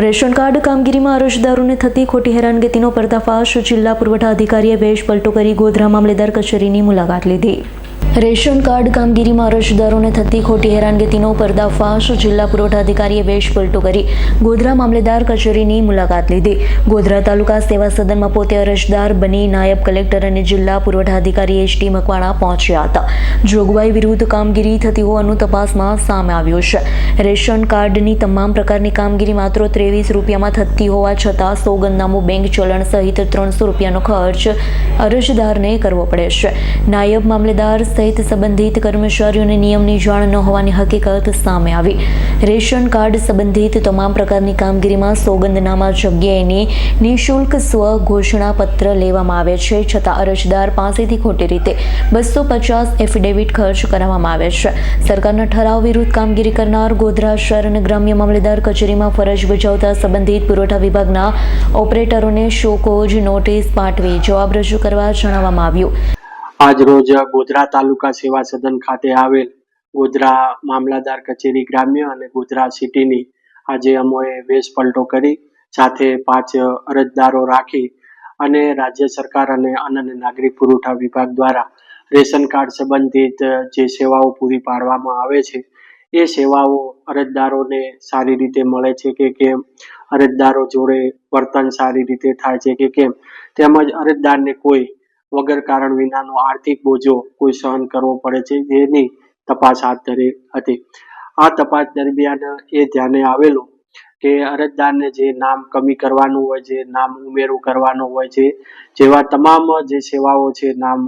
Ration card કામગીરીમાં અરજદારોને થતી ખોટી હેરાનગતિનો પર્દાફાશ જિલ્લા પુરવઠા અધિકારીએ વેશ પલટો કરી ગોધરા મામલેદાર કચેરીની મુલાકાત લીધી. રેશન કાર્ડ કામગીરીમાં અરજદારોને થતી ખોટી હેરાનગતિનો પર્દાફાશ જિલ્લા પુરવઠા અધિકારીએ વેશ પલટો કરી ગોધરા મામલેદાર કચેરીની મુલાકાત લીધી. ગોધરા તાલુકા સેવા સદનમાં પોતે અરજદાર બની નાયબ કલેક્ટર અને જિલ્લા પુરવઠા અધિકારી એચ ટી મકવાણા પહોંચ્યા હતા. જોગવાઈ વિરુદ્ધ કામગીરી થતી હોવાનું તપાસમાં સામે આવ્યું છે. રેશન કાર્ડની તમામ પ્રકારની કામગીરી માત્ર ત્રેવીસ રૂપિયામાં થતી હોવા છતાં સોગંદનામું બેંક ચલણ સહિત ત્રણસો રૂપિયાનો ખર્ચ અરજદારને કરવો પડે છે. નાયબ મામલેદાર સહિત સંબંધિત કર્મચારીઓને નિયમની જાણ ન હોવાની હકીકત સામે આવી. રેશન કાર્ડ સંબંધિત તમામ પ્રકારની કામગીરીમાં સોગંદનામા જગ્યાએની નિઃશુલ્ક સ્વ ઘોષણાપત્ર લેવામાં આવે છે, છતાં અરજદાર પાસેથી ખોટી રીતે બસો પચાસ એફિડેવિટ ખર્ચ કરાવવામાં આવે છે. સરકારના ઠરાવ વિરુદ્ધ કામગીરી કરનાર ગોધરા શહેર અને ગ્રામ્ય મામલેદાર કચેરીમાં ફરજ બજાવતા સંબંધિત પુરવઠા વિભાગના ઓપરેટરોને શોકોજ નોટિસ પાઠવી જવાબ રજૂ કરવા જણાવવામાં આવ્યું. આજ રોજ ગોધરા તાલુકા સેવા સદન ખાતે આવેલ ગોધરા મામલાદાર કચેરી ગ્રામ્ય અને ગોધરા સિટીની આજે અમોએ વેશ પલટો કરી, સાથે પાંચ અરજદારો રાખી અને રાજ્ય સરકાર અને અન્ન અને નાગરિક પુરવઠા વિભાગ દ્વારા રેશન કાર્ડ સંબંધિત જે સેવાઓ પૂરી પાડવામાં આવે છે, એ સેવાઓ અરજદારોને સારી રીતે મળે છે કે કેમ? અરજદારો જોડે વર્તન સારી રીતે થાય છે કે કેમ? તેમજ અરજદારને કોઈ વગર કારણ વિનાનો આર્થિક બોજો કોઈ સહન કરવો પડે છે જેની તપાસ હાથ ધરી હતી. આ તપાસ દરમિયાન એ ધ્યાને આવેલું કે અરજદારને જે નામ કમી કરવાનું હોય છે નામ ઉમેરું કરવાનું હોય છે, જેવા તમામ જે સેવાઓ છે, નામ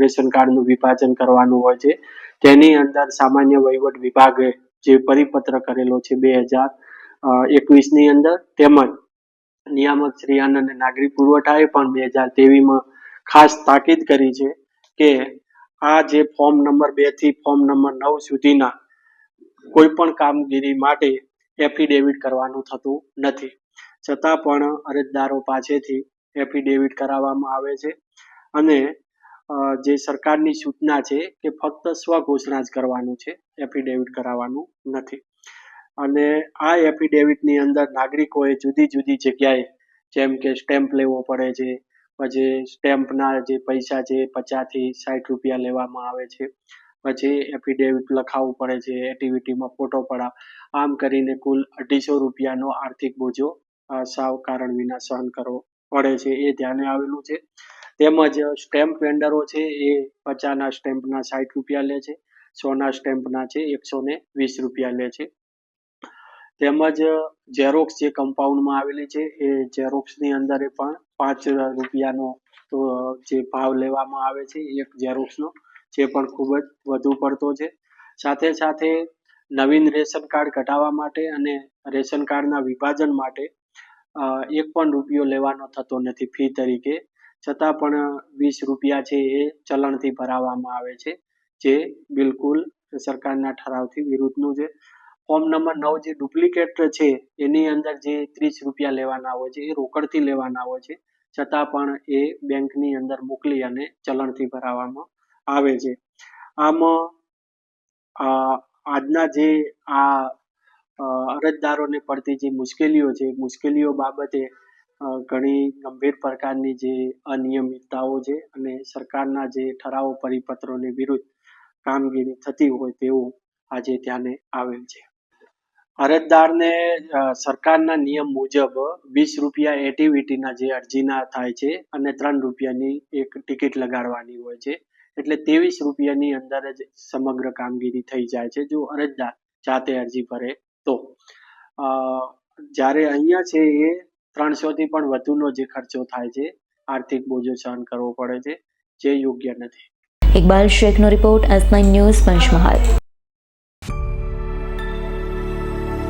રેશન કાર્ડનું વિભાજન કરવાનું હોય છે, તેની અંદર સામાન્ય વહીવટ વિભાગે જે પરિપત્ર કરેલો છે બે હજાર એકવીસની અંદર, તેમજ નિયામક શ્રી અન્ન અને નાગરિક પુરવઠાએ પણ બે હજાર તેવીસમાં ખાસ તાકીદ કરી છે કે આ જે ફોર્મ નંબર બેથી ફોર્મ નંબર નવ સુધીના કોઈ પણ કામગીરી માટે એફિડેવિટ કરવાનું થતું નથી. છતાં પણ અરજદારો પાસેથી એફિડેવિટ કરાવવામાં આવે છે અને જે સરકારની સૂચના છે કે ફક્ત સ્વઘોષણા જ કરવાનું છે, એફિડેવિટ કરાવવાનું નથી. અને આ એફિડેવિટની અંદર નાગરિકોએ જુદી જુદી જગ્યાએ જેમ કે સ્ટેમ્પ લેવો પડે છે પછી સ્ટેમ્પના જે પૈસા છે પચાસથી સાઠ રૂપિયા લેવામાં આવે છે. પછી એફિડેવિટ લખાવવું પડે છે એક્ટિવિટીમાં ફોટો પડાવ. આમ કરીને કુલ અઢીસો રૂપિયાનો આર્થિક બોજો સાવ કારણ વિના સહન કરવો પડે છે, એ ધ્યાને આવેલું છે. તેમજ સ્ટેમ્પ વેન્ડરો છે એ પચાસના સ્ટેમ્પના સાઠ રૂપિયા લે છે, સોના સ્ટેમ્પના છે એકસો ને વીસ રૂપિયા લે છે. તેમજ ઝેરોક્સ જે કમ્પાઉન્ડમાં આવેલી છે, એ ઝેરોક્સની અંદર પણ પાંચ રૂપિયાનો જે ભાવ લેવામાં આવે છે એક ઝેરોક્સનો જે પણ ખૂબ જ વધુ પડતો છે. સાથે સાથે નવીન રેશન કાર્ડ કઢાવવા માટે અને રેશન કાર્ડના વિભાજન માટે એક પણ રૂપિયો લેવાનો થતો નથી ફી તરીકે. છતાં પણ વીસ રૂપિયા છે એ ચલણથી ભરાવવામાં આવે છે, જે બિલકુલ સરકારના ઠરાવથી વિરુદ્ધનું છે. ફોર્મ નંબર નવ જે ડુપ્લિકેટ છે, એની અંદર જે ત્રીસ રૂપિયા લેવાના હોય છે, એ રોકડથી લેવાના હોય છે. છતાં પણ એ બેંકની અંદર મોકલી અને ચલણથી ભરાવવામાં આવે છે. આમ આજના જે આ અરજદારોને પડતી જે મુશ્કેલીઓ છે, મુશ્કેલીઓ બાબતે ઘણી ગંભીર પ્રકારની જે અનિયમિતતાઓ છે અને સરકારના જે ઠરાવો પરિપત્રોની વિરુદ્ધ કામગીરી થતી હોય તેવું આજે ધ્યાને આવેલ છે. અરજદારને સરકારના નિયમ મુજબ વીસ રૂપિયા એટીવીટીના જે અરજીના થાય છે અને ત્રણ રૂપિયાની એક ટિકિટ લગાડવાની હોય છે. એટલે ત્રેવીસ રૂપિયાની અંદર જ સમગ્ર કામગીરી થઈ જાય છે જો અરજદાર જાતે અરજી ભરે તો. જ્યારે અહીંયા છે એ ત્રણસોથી પણ વધુનો જે ખર્ચો થાય છે, આર્થિક બોજો સહન કરવો પડે છે, જે યોગ્ય નથી. ઇકબાલ શેખનો રિપોર્ટ એસ ન્યૂઝ પંચમહાલ.